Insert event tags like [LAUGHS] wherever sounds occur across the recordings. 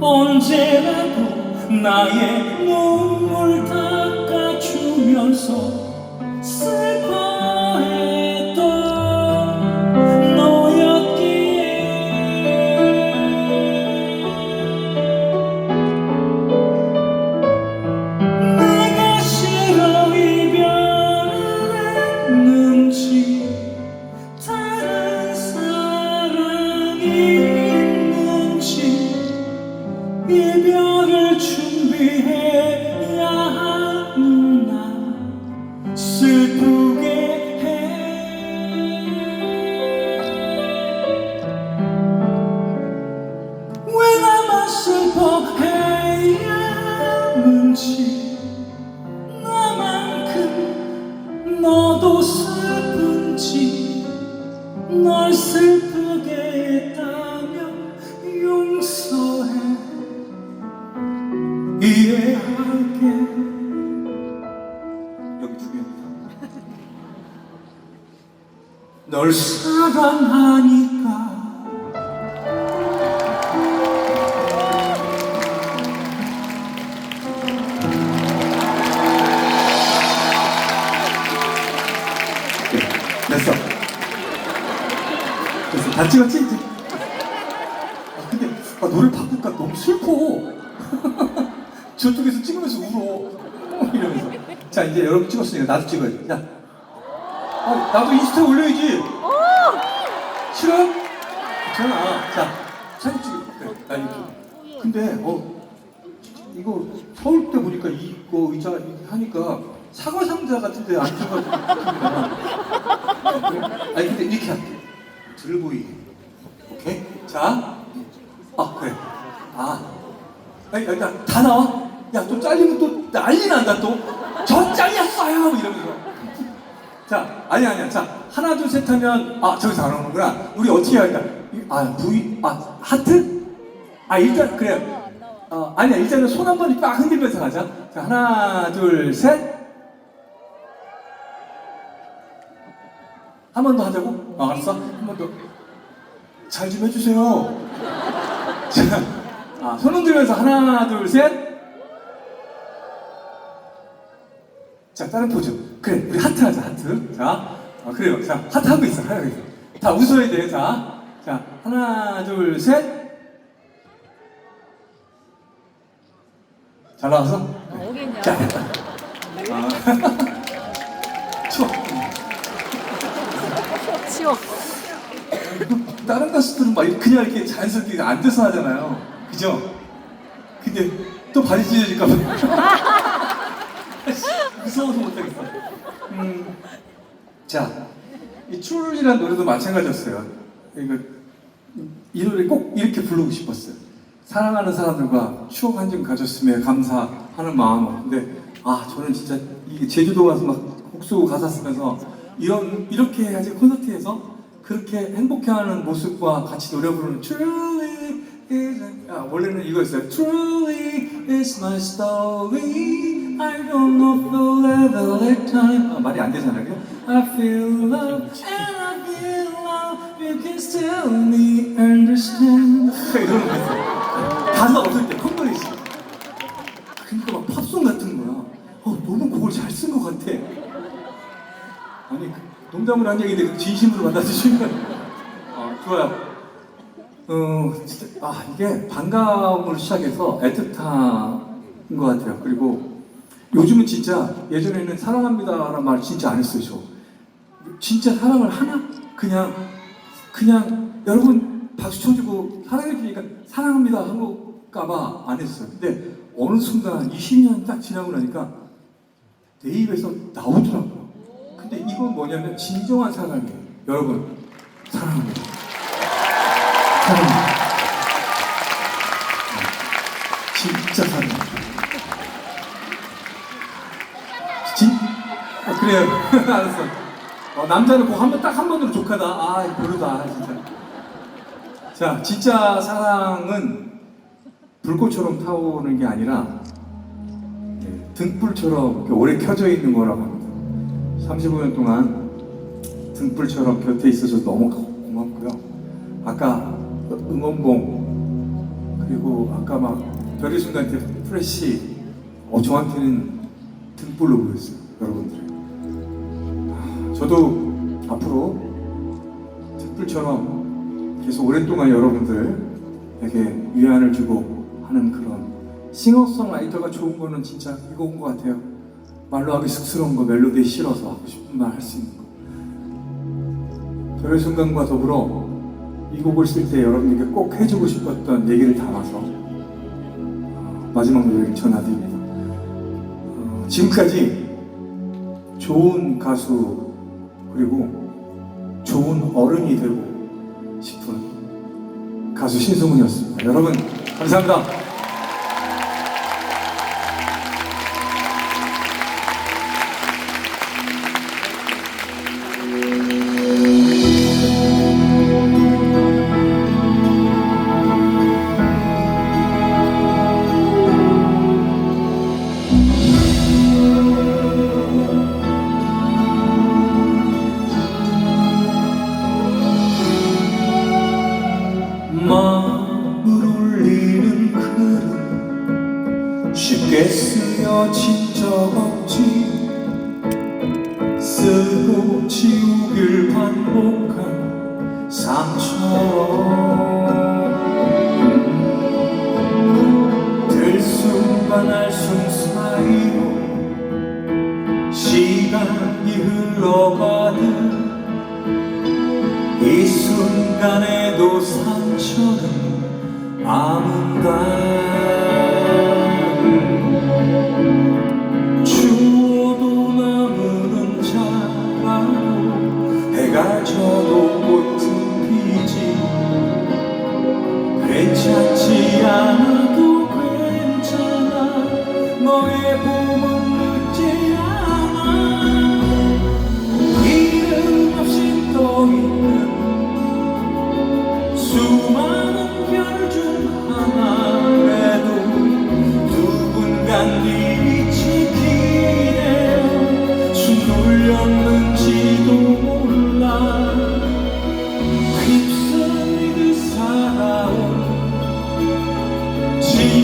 언제라도 나의 눈물 닦아주면서 슬퍼 널 사랑하니까 됐어. 됐어. 다 찍었지? 이제? 아, 근데 아, 노래 바꿀까? 너무 슬퍼. [LAUGHS] 저쪽에서 찍으면서 울어. [LAUGHS] 이러면서. 자, 이제 여러분 찍었으니까 나도 찍어야지. 야. 아, 나도 인스타에 올려야지. 싫어? 괜찮아. 자, 사진 찍어. 그래, 나 이렇게. 근데, 어, 이거 서울 때 보니까 이거 의자 하니까 사과 상자 같은데 앉아가지고. [LAUGHS] 아니 근데 이렇게 할게. 들 보이게 오케이? 자. 아 그래. 아. 아니 일단 다 나와? 야 또 잘리면 또 난리 난다 또. 저 잘렸어요! 이러면서 자 아니 아니야 자 하나 둘 셋 하면 아 저기서 안 오는구나 우리 어떻게 할까 이- 아 V 아 하트 아 일단 그래 어 아니야 일단은 손 한번빡 흔들면서 가자 자 하나 둘 셋 한 번 더 하자고? 어, 알았어? 한 번 더. 잘 좀 해주세요. [LAUGHS] 자, 아, 손 흔들면서 하나, 둘, 셋. 자, 다른 포즈. 그래, 우리 하트 하자, 하트. 자, 어, 그래요. 자, 하트 하고 있어, 하고 있어. 다 웃어야 돼, 자. 자, 하나, 둘, 셋. 잘 나왔어? 네. 오겠냐? 자, 됐다. 아. [LAUGHS] 추워. 치워. 다른 가수들은 막 그냥 이렇게 자연스럽게 앉아서 하잖아요. 그죠? 근데 또 바지 찢어질까봐. [LAUGHS] 무서워서 못하겠어. 음, 자, 이 출이라는 노래도 마찬가지였어요. 이거, 이 노래 꼭 이렇게 부르고 싶었어요. 사랑하는 사람들과 추억 한 점 가졌음에 감사하는 마음으로. 근데, 아, 저는 진짜 이 제주도 가서 막 곡수 가사 쓰면서 이런, 이렇게 해야지 콘서트에서 그렇게 행복해하는 모습과 같이 노래 부르는 Truly is 아, 원래는 이거였어요. Truly is my story. I don't know forever time. 아, 말이 안 되잖아요. I feel love and I feel love. You can still me understand. 이러는 거였어요. 가사 없을 때 컴플리시. 그러니까 막 팝송 같은 거야. 어, 너무 곡을 잘 쓴 것 같아. 아니 그 농담을 한 얘기인데 진심으로 받아주시면 어, 좋아요. 어 진짜 아 이게 반가움으로 시작해서 애틋한 것 같아요. 그리고 요즘은 진짜 예전에는 사랑합니다라는 말 진짜 안 했어요. 저. 진짜 사랑을 하나 그냥 그냥 여러분 박수 쳐주고 사랑해 주니까 사랑합니다 한 걸까봐 안 했어요. 근데 어느 순간 20년 딱 지나고 나니까 내 입에서 나오더라고요. 근데 이건 뭐냐면 진정한 사랑이에요. 여러분, 사랑합니다. 사랑합니다. 네, 진짜 사랑합니다. 진? 아, 그래요. [LAUGHS] 알았어. 어, 남자는 꼭한 번, 딱 한 번으로 족하다. 아, 별로다, 진짜. 자, 진짜 사랑은 불꽃처럼 타오르는 게 아니라 네, 등불처럼 오래 켜져 있는 거라고 합니다. 35년 동안 등불처럼 곁에 있어서 너무 고맙고요. 아까 응원봉 그리고 아까 막 별의 순간 때 프레시 어 저한테는 등불로 보였어요 여러분들 아, 저도 앞으로 등불처럼 계속 오랫동안 여러분들에게 위안을 주고 하는 그런 싱어송라이터가 좋은 거는 진짜 이거인 것 같아요 말로 하기 쑥스러운 거 멜로디에 실어서 하고 싶은 말 할 수 있는 거 별의 순간과 더불어 이 곡을 쓸 때 여러분에게 꼭 해주고 싶었던 얘기를 담아서 어, 마지막 노래를 전해드립니다. 어, 지금까지 좋은 가수 그리고 좋은 어른이 되고 싶은 가수 신승훈이었습니다. 여러분 감사합니다. 쓰여진 적 없지. 쓰고 지우길 반복한 상처럼 들숨과 날숨 사이로 시간이 흘러가듯 이 순간에도 상처는 아문다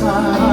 outside.